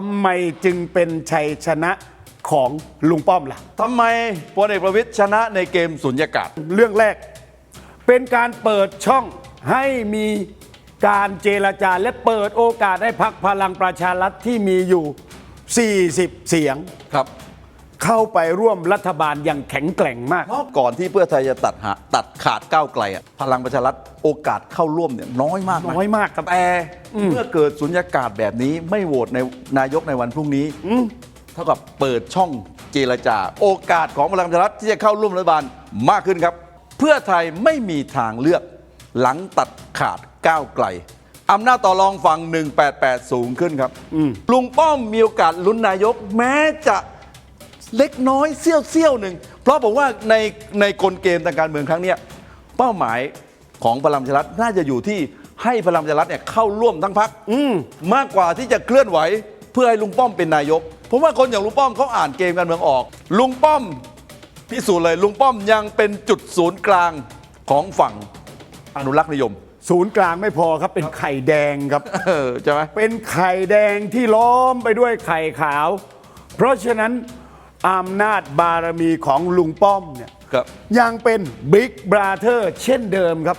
ทำไมจึงเป็นชัยชนะของลุงป้อมล่ะ ทำไมพลเอกประวิตยชนะในเกมสุญญากาศ เรื่องแรก เป็นการเปิดช่องให้มีการเจรจาและเปิดโอกาสให้พักพลังประชารัฐที่มีอยู่ 40 เสียง ครับ เข้าไปร่วมรัฐบาลอย่างแข็งแกร่งมากเพราะก่อนที่เพื่อไทยจะตัดหาตัดขาดก้าวไกลอะพลังประชารัฐโอกาสเข้าร่วมเนี่ยน้อยมากะน้อยมากครับ แต่เมื่อเกิดสุญญากาศแบบนี้ไม่โหวตในนายกในวันพรุ่งนี้เท่ากับเปิดช่องเจรจา โอกาสของพลังประชารัฐที่จะเข้าร่วมรัฐบาลมากขึ้นครับ เพื่อไทยไม่มีทางเลือก หลังตัดขาดก้าวไกลอำนาจต่อรองฝั่ง 188 สูงขึ้นครับลุงป้อมมีโอกาสลุ้นนายก แม้จะ เล็กน้อยเสี้ยวเสี้ยวๆหนึ่ง เพราะผมว่าในในกลเกมทางการเมืองครั้งเนี้ยเป้าหมายของพลังประชารัฐน่าจะอยู่ที่ให้พลังประชารัฐเนี่ยเข้าร่วมทั้งพักมากกว่าที่จะเคลื่อนไหวเพื่อให้ลุงป้อมเป็นนายก ผมว่าคนอย่างลุงป้อมเขาอ่านเกมการเมืองออก ลุงป้อมพิสูจน์เลยลุงป้อมยังเป็นจุดศูนย์กลางของฝั่งอนุรักษ์นิยม ศูนย์กลางไม่พอครับเป็นไข่แดงครับเออใช่ไหมเป็นไข่แดงที่ล้อมไปด้วยไข่ขาว เพราะฉะนั้น อำนาจบารมีของลุงป้อมเนี่ยครับยังเป็นบิ๊กบราเธอร์เช่นเดิมครับ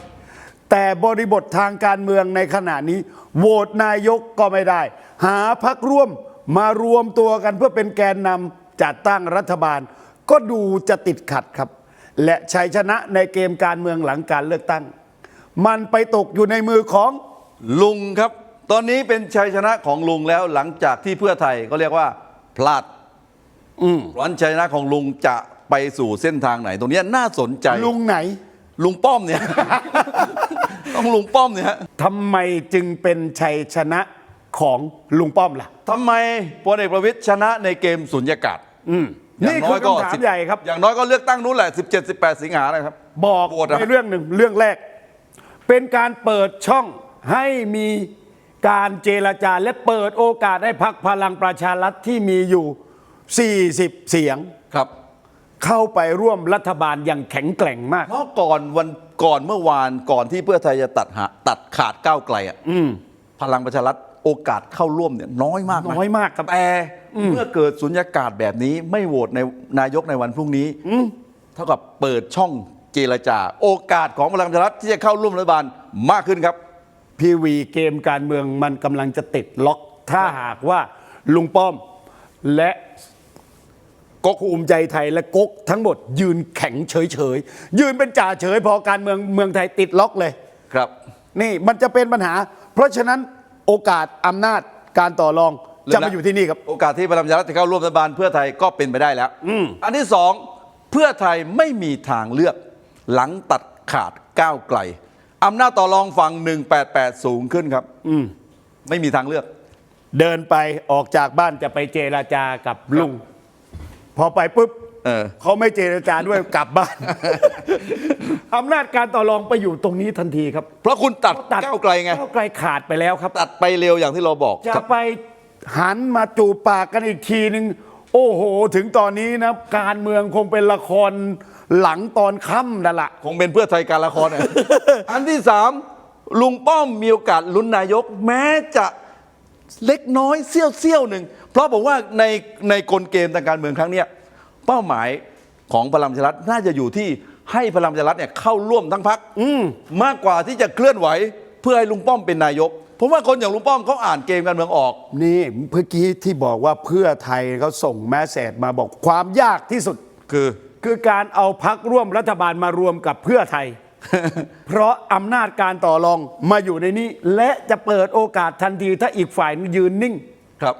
แต่บริบททางการเมืองในขณะนี้ โหวตนายกก็ไม่ได้ หาพักร่วมมารวมตัวกันเพื่อเป็นแกนนำจัดตั้งรัฐบาล ก็ดูจะติดขัดครับ และชัยชนะในเกมการเมืองหลังการเลือกตั้ง มันไปตกอยู่ในมือของลุงครับ ตอนนี้เป็นชัยชนะของลุงแล้วหลังจากที่เพื่อไทยก็เรียกว่า พลาด อืมวันชัยชนะของลุงจะไปสู่เส้นทางไหน ตรงเนี้ยน่าสนใจ ลุงไหน ลุงป้อมเนี่ย ต้องลุงป้อมเนี่ยฮะทำไมจึงเป็นชัยชนะของลุงป้อมล่ะทำไมพลเอกประวิตยชนะในเกมสุญญากาศอืมย่านี่งคือคำถามสิบใหญ่ครับ อย่างน้อยก็เลือกตั้งนู้นแหละ 17 18 สิงหานะครับ บอกโหวตอะในเรื่องหนึ่งเรื่องแรก เป็นการเปิดช่องให้มีการเจรจาและเปิดโอกาสให้พักพลังประชารัฐที่มีอยู่ 40 เสียงครับ เข้าไปร่วมรัฐบาลอย่างแข็งแกร่งมาก เพราะก่อนวันก่อนเมื่อวานก่อนที่เพื่อไทยจะตัดหาตัดขาดก้าวไกลอะพลังประชารัฐโอกาสเข้าร่วมเนี่ยน้อยมากะน้อยมากครับ แต่เมื่อเกิดสุญญากาศแบบนี้ไม่โหวตในนายกในวันพรุ่งนี้เท่ากับเปิดช่องเจรจา โอกาสของพลังประชารัฐที่จะเข้าร่วมรัฐบาลมากขึ้นครับ พีวีเกมการเมืองมันกำลังจะติดล็อก ถ้าหากว่าลุงป้อมและ ก๊กภูมิใจไทยและก๊กทั้งหมดยืนแข็งเฉยเฉยๆยืนเป็นจ่าเฉยพอการเมืองเมืองไทยติดล็อกเลยครับ นี่มันจะเป็นปัญหา เพราะฉะนั้นโอกาสอำนาจการต่อรองจะมาอยู่ที่นี่ครับโอกาสที่พลังประชารัฐจะเข้าร่วมรัฐบาลเพื่อไทยก็เป็นไปได้แล้วอันที่สองเพื่อไทยไม่มีทางเลือก หลังตัดขาดก้าวไกลอำนาจต่อรองฝั่ง188 สูงขึ้นครับไม่มีทางเลือก เดินไปออกจากบ้านจะไปเจราจากับลุง พอไปปุ๊บเออ เขาไม่เจรจาด้วยกลับบ้าน อำนาจการต่อรองไปอยู่ตรงนี้ทันทีครับเพราะคุณตัดก้าวไกลไง ก้าวไกลขาดไปแล้วครับ ตัดไปเร็วอย่างที่เราบอกจะครับ ไปหันมาจูบปากกันอีกทีหนึ่งโอ้โห ถึงตอนนี้นะการเมืองคงเป็นละครหลังตอนค่ำนั่นแหละ คงเป็นเพื่อไทยการละครอะอันที่สามลุงป้อมมีโอกาสลุ้นนายก แม้จะเล็กน้อยเสี้ยวเสี้ยวๆหนึ่งเพ ราะผมว่าในในกลเกมทางการเมืองครั้งเนี้ยเป้าหมายของพลังประชารัฐน่าจะอยู่ที่ให้พลังประชารัฐเนี่ยเข้าร่วมทั้งพักมากกว่าที่จะเคลื่อนไหว เพื่อให้ลุงป้อมเป็นนายกผมว่าคนอย่างลุงป้อมเขาอ่านเกมการเมืองออก นี่เมื่อกี้ที่บอกว่าเพื่อไทยเขาส่งแมสเซจมาบอกความยากที่สุดคือคือการเอาพักร่วมรัฐบาลมารวมกับเพื่อไทย เพราะอำนาจการต่อรองมาอยู่ในนี้ และจะเปิดโอกาสทันทีถ้าอีกฝ่ายยืนนิ่งครับ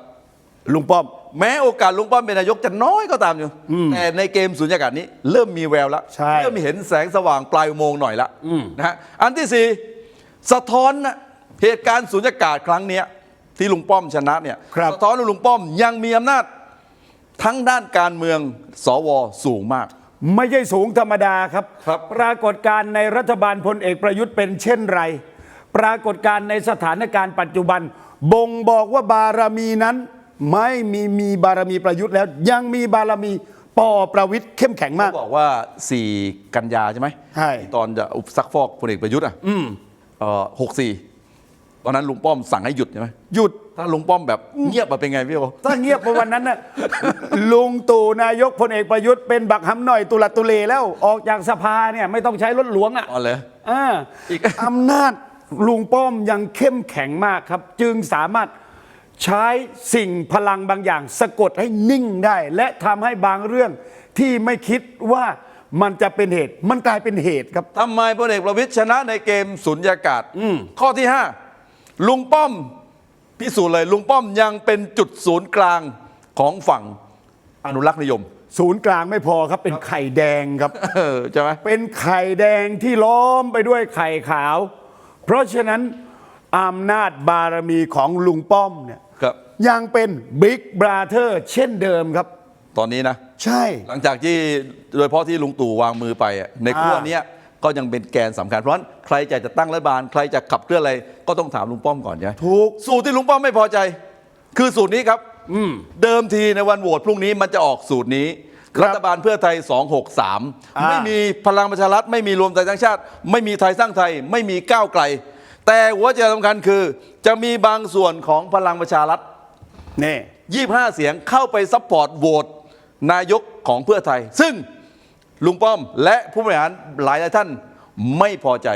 ลุงป้อม แม้โอกาสลุงป้อมเป็นนายกจะน้อยก็ตามอยู่ แต่ในเกมสุญญากาศนี้ เริ่มมีแววแล้วใช่ เริ่มมีเห็นแสงสว่างปลายอุโมงค์หน่อยละนะฮะอันที่สี่สะท้อนนะเหตุการณ์สุญญากาศครั้งเนี้ยที่ลุงป้อมชนะเนี่ยครับ สะท้อนว่าลุงป้อมยังมีอำนาจทั้งด้านการเมืองสวสูงมาก ไม่ใช่สูงธรรมดาครับ ครับ ปรากฏการณ์ในรัฐบาลพลเอกประยุทธ์เป็นเช่นไร ปรากฏการณ์ในสถานการณ์ปัจจุบัน บ่งบอกว่าบารมีนั้น ไม่มีมีบารมีประยุทธ์แล้ว ยังมีบารมีปอประวิทย์เข้มแข็งมาก บอกว่า 4 กันยาใช่ไหมใช่ ตอนจะอุปซักฟอกพลเอกประยุทธ์อะเออหกสี่ตอนนั้นลุงป้อมสั่งให้หยุดใช่ไหมหยุด ถ้าลุงป้อมแบบเงียบมาเป็นไงพี่โอถ้าเงียบไปวันนั้นน่ะ ลุงตู่นายกพลเอกประยุทธ์เป็นบักหำหน่อยตุลัดตุเลแล้วออกจากสภาเนี่ยไม่ต้องใช้รถหลวงอะอ๋อเลย อ่าอีก อำนาจลุงป้อมยังเข้มแข็งมากครับ จึงสามารถ ใช้สิ่งพลังบางอย่าง สะกดให้นิ่งได้ และทำให้บางเรื่องที่ไม่คิดว่ามันจะเป็นเหตุ มันกลายเป็นเหตุครับ ทำไมพลเอกประวิตยชนะในเกมสุญญากาศข้อที่ 5 ลุงป้อมพิสูจน์เลย ลุงป้อมยังเป็นจุดศูนย์กลางของฝั่งอนุรักษ์นิยม ศูนย์กลางไม่พอครับ เป็นไข่แดงครับ เออใช่ไหม เป็นไข่แดงที่ล้อมไปด้วยไข่ขาว เพราะฉะนั้นอำนาจบารมีของลุงป้อมเนี่ยครับ ยังเป็นบิ๊กบราเธอร์เช่นเดิมครับ ตอนนี้นะ ใช่ หลังจากที่โดยเฉพาะที่ลุงตู่วางมือไปอะในขั้วอ่า เนี้ยก็ยังเป็นแกนสำคัญเพราะฉะนั้นใครจะจะตั้งรัฐบาล ใครจะขับเคลื่อนอะไรก็ต้องถามลุงป้อมก่อนใช่ไหมถูก สูตรที่ลุงป้อมไม่พอใจ คือสูตรนี้ครับเดิมทีในวันโหวตพรุ่งนี้มันจะออกสูตรนี้ ครับรัฐบาลเพื่อไทยอ่า263ไม่มีพลังประชารัฐไม่มีรวมไทยสร้างชาติ ไม่มีไทยสร้างไทย ไม่มีก้าวไกล แต่หัวใจสำคัญคือ จะมีบางส่วนของพลังประชารัฐ นี่25เสียงเข้าไปซัพพอร์ตโหวตนายกของเพื่อไทย ซึ่งลุงป้อมและผู้บริหารหลายหลายท่านไม่พอใจ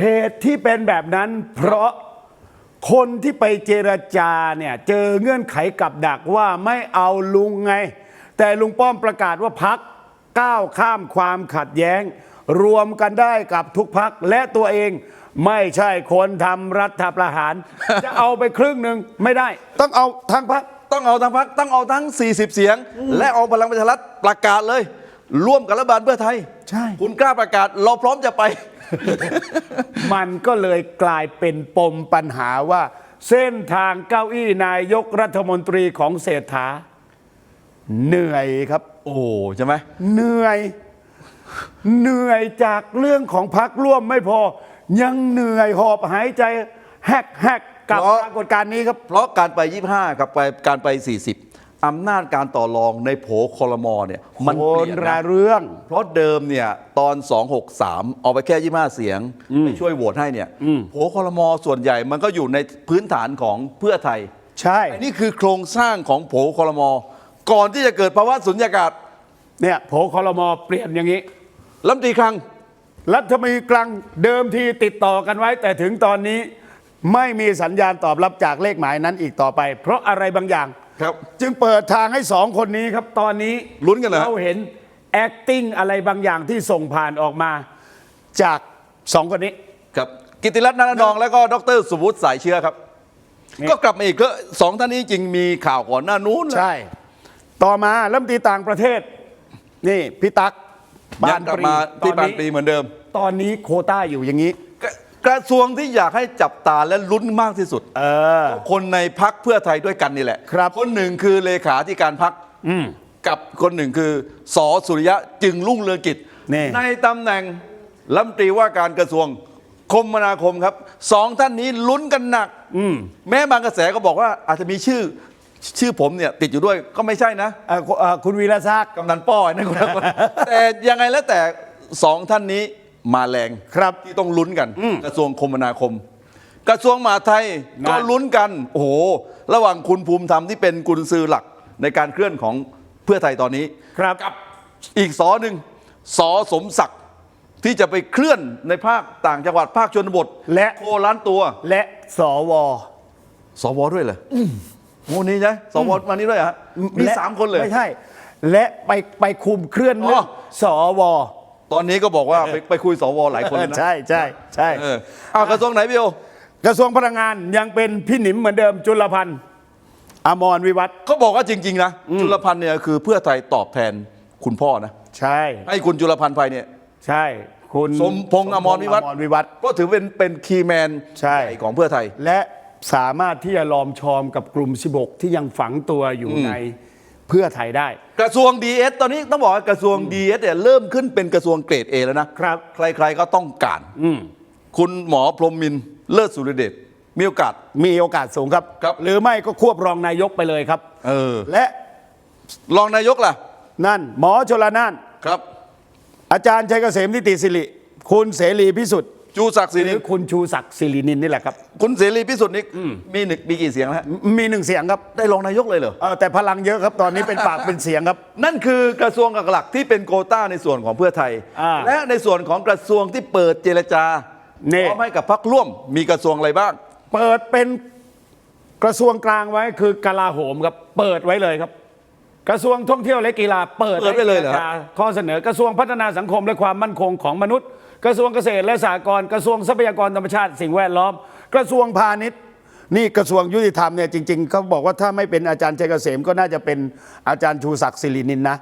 เหตุที่เป็นแบบนั้นเพราะคนที่ไปเจรจาเนี่ยเจอเงื่อนไขกับดักว่าไม่เอาลุงไง แต่ลุงป้อมประกาศว่าพักก้าวข้ามความขัดแย้ง รวมกันได้กับทุกพักและตัวเองไม่ใช่คนทำรัฐประหาร จะเอาไปครึ่งหนึ่งไม่ได้ ต้องเอาทั้งพักต้องเอาทั้งพักต้องเอาทั้ง 40 เสียง และเอาพลังประชารัฐประกาศเลย ร่วมกับรัฐบาลเพื่อไทย ใช่ คุณกล้าประกาศ เราพร้อมจะไป มันก็เลยกลายเป็นปมปัญหาว่า เส้นทางเก้าอี้นายกรัฐมนตรีของเศรษฐาเหนื่อยครับ โอ้ใช่ไหมเหนื่อย เหนื่อยจากเรื่องของพักร่วมไม่พอ ยังเหนื่อยหอบหายใจแฮกแฮกกับปรากฏการณ์นี้ครับ เพราะการไป 25 กับไปการไป 40อำนาจการต่อรองในโผคอรมอเนี่ย มันโคเปนลี่ยนระนะเรื่อง เพราะเดิมเนี่ย ตอน 263 เอาไปแค่ 25 เสียงไปช่วยโหวตให้เนี่ยโผคอรมอส่วนใหญ่มันก็อยู่ในพื้นฐานของเพื่อไทย ใช่อันนี้คือโครงสร้างของโผคอรมอก่อนที่จะเกิดภาวะสุญญากาศ เนี่ยโผคอรมอเปลี่ยนอย่างนี้ลำตรีคลัง รัฐมนตรีกลางเดิมทีติดต่อกันไว้ แต่ถึงตอนนี้ไม่มีสัญญาณตอบรับจากเลขหมายนั้นอีกต่อไป เพราะอะไรบางอย่างครับ จึงเปิดทางให้สองคนนี้ครับตอนนี้ลุ้นกันเหรอ เราเห็น acting อะไรบางอย่างที่ส่งผ่านออกมา จากสองคนนี้ ครับ กิติรัตน์นารนองแล้วก็ดรสุวุฒิสายเชื้อครับ นี่ ก็กลับมาอีกก็สองท่านนี้จริงมีข่าวก่อนหน้านู้นแล้วใช่ ต่อมารัฐมนตรีต่างประเทศ นี่พี่ตั๊กยังกลับมาที่บานปรีเหมือนเดิม ตอนนี้โควต้าอยู่อย่างนี้กระกระทรวงที่อยากให้จับตาและลุ้นมากที่สุดเออคนในพักเพื่อไทยด้วยกันนี่แหละครับคนหนึ่งคือเลขาธิการพักกับคนหนึ่งคือสอสุริยะจึงรุ่งเรืองกิจนี่ในตำแหน่งรัฐมนตรีว่าการกระทรวงคมนาคมครับสองท่านนี้ลุ้นกันหนักแม้บางกระแสก็บอกว่าอาจจะมีชื่อ ชื่อผมเนี่ยติดอยู่ด้วยก็ไม่ใช่นะเอ่อเอ่อคุณวีรศักดิ์กำนันป้อยนะคุณแต่ยังไงแล้วแต่สองท่านนี้มาแรงครับ ที่ต้องลุ้นกัน กระทรวงคมนาคม กระทรวงมหาดไทยนั่นก็ลุ้นกัน โอ้โห ระหว่างคุณภูมิธรรมที่เป็นกุญซือหลักในการเคลื่อนของเพื่อไทยตอนนี้ ครับ กับอีกสอหนึ่งสอสมศักดิ์ที่จะไปเคลื่อนในภาคต่างจังหวัดภาคชนบทและ โคล้านตัว และสว สวด้วยเหรอ โอ้นี่ใช่สวมานี่ด้วยเหรอฮะมีและสามคนเลย ไม่ใช่ และไปไปคุมเคลื่อนเรื่องอ๋อ สวตอนนี้ก็บอกว่าไปไปคุยสวหลายคนแล้วนะใช่ใช่ใช่เออเอากระทรวงไหนพี่โอกระทรวงพลังงานยังเป็นพี่หนิมเหมือนเดิมจุลพันธ์อมรวิวัฒน์เขาบอกว่าจริง ๆ นะ จุลพันธ์เนี่ยคือเพื่อไทยตอบแทนคุณพ่อนะ ใช่ ให้คุณจุลพันธ์ไปเนี่ย ใช่ คุณสมพงษ์อมรวิวัฒน์ อมรวิวัฒน์ ก็ถือเป็นเป็นคีย์แมนใช่ญ่ของเพื่อไทย และ สามารถที่จะลอมชอมกับกลุ่ม 16 ที่ยังฝังตัวอยู่ในเพื่อไทยได้ กระทรวงดีเอสตอนนี้ต้องบอกว่ากระทรวงดีเอสเนี่ยเริ่มขึ้นเป็นกระทรวงเกรดเอแล้วนะครับ ใครๆก็ต้องการอืมคุณหมอพรหมมินทร์เลิศสุรเดชมีโอกาส มีโอกาสสูงครับ ครับ หรือไม่ก็ควบรองนายกไปเลยครับ เออ และรองนายกล่ะ นั่น หมอชลนาน ครับ อาจารย์ชัยเกษมนิติสิริ คุณเสรีพิสุทธิ์ จจูศักดิ์สิหริรือคุณชูศักดิ์สิรินินนี่แหละครับ คุณเสรีพิสุทธิ์นี่มีหนึ่งมีกี่เสียงแล้วมีหนึ่งเสียงครับได้รองนายกเลยเหรอเออแต่พลังเยอะครับตอนนี้เป็นปากเป็นเสียงครับ นั่นคือกระทรวงหลักๆที่เป็นโควต้าในส่วนของเพื่อไทยอ่าและในส่วนของกระทรวงที่เปิดเจรจานี่พร้อมให้กับพรรคร่วมมีกระทรวงอะไรบ้าง เปิดเป็นกระทรวงกลางไว้คือกลาโหมครับเปิดไว้เลยครับ กระทรวงท่องเที่ยวและกีฬาเปิดเปิดไว้เลยเหรอจาข้อเสนอกระทรวงพัฒนาสังคมและความมั่นคงของมนุษย์ กระทรวงเกษตรและสหกรณ์กระทรวงทรัพยากรธรรมชาติสิ่งแวดล้อม กระทรวงพาณิชย์นี่กระทรวงยุติธรรมเนี่ยจริงๆเขาบอกว่าถ้าไม่เป็นอาจารย์ชัยเกษมก็น่าจะเป็นอาจารย์ชูศักดิ์สิรินินนะ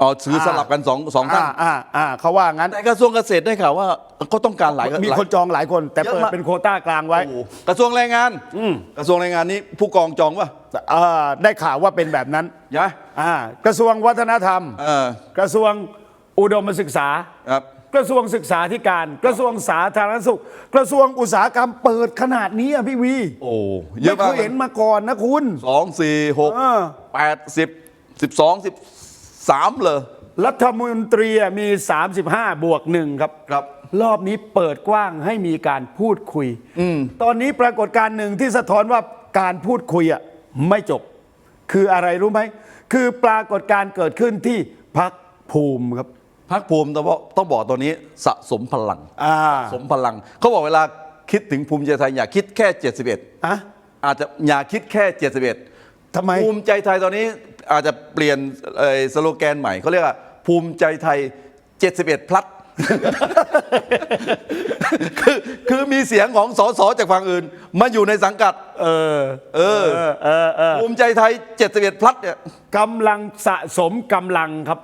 อ๋อซื้อสลับกันสองสองท่านอ่าอ่าอ่าเขาว่างั้นแต่กระทรวงเกษตรได้ข่าวว่าก็ต้องการหลายมีหลายคนจองหลายคน แต่เยอะเปิดมากเป็นโควต้ากลางไว้โอ้โหกระทรวงแรงงานกระทรวงแรงงานนี้ผู้กองจองป่ะเอ่อได้ข่าวว่าเป็นแบบนั้นยะอ่ากระทรวงวัฒนธรรมเออกระทรวงอุดมศึกษาครับ กระทรวงศึกษาธิการ กระทรวงสาธารณสุข กระทรวงอุตสาหกรรมเปิดขนาดนี้อะพี่วีโอ้เยไม่อะเคมากยเห็นมาก่อนนะคุณ สองสี่หกเออ แปดสิบสิบสองสิบสามเลยรัฐมนตรีอะมี 35 บวกหนึ่งครับ ครับ รอบนี้เปิดกว้างให้มีการพูดคุย ตอนนี้ปรากฏการณ์หนึ่งที่สะท้อนว่าการพูดคุยอะไม่จบ คืออะไรรู้ไหม คือปรากฏการณ์เกิดขึ้นที่พักภูมิครับ พักภูมิต้องบอกต้องบอกตอนนี้สะสมพลังอ่าสมพลังเขาบอกเวลาคิดถึงภูมิใจไทยอย่าคิดแค่ 71 อะอาจจะอย่าคิดแค่ 71 ทำไม ภูมิใจไทยตอนนี้อาจจะเปลี่ยนเอ่อสโลแกนใหม่เขาเรียกว่าภูมิใจไทย 71 พลัด คือคือมีเสียงของสสจากฝั่งอื่น มาอยู่ในสังกัด เออ เออ เออ เออภูมิใจไทย 71 พลัดเนี่ย กำลังสะสมกำลังครับ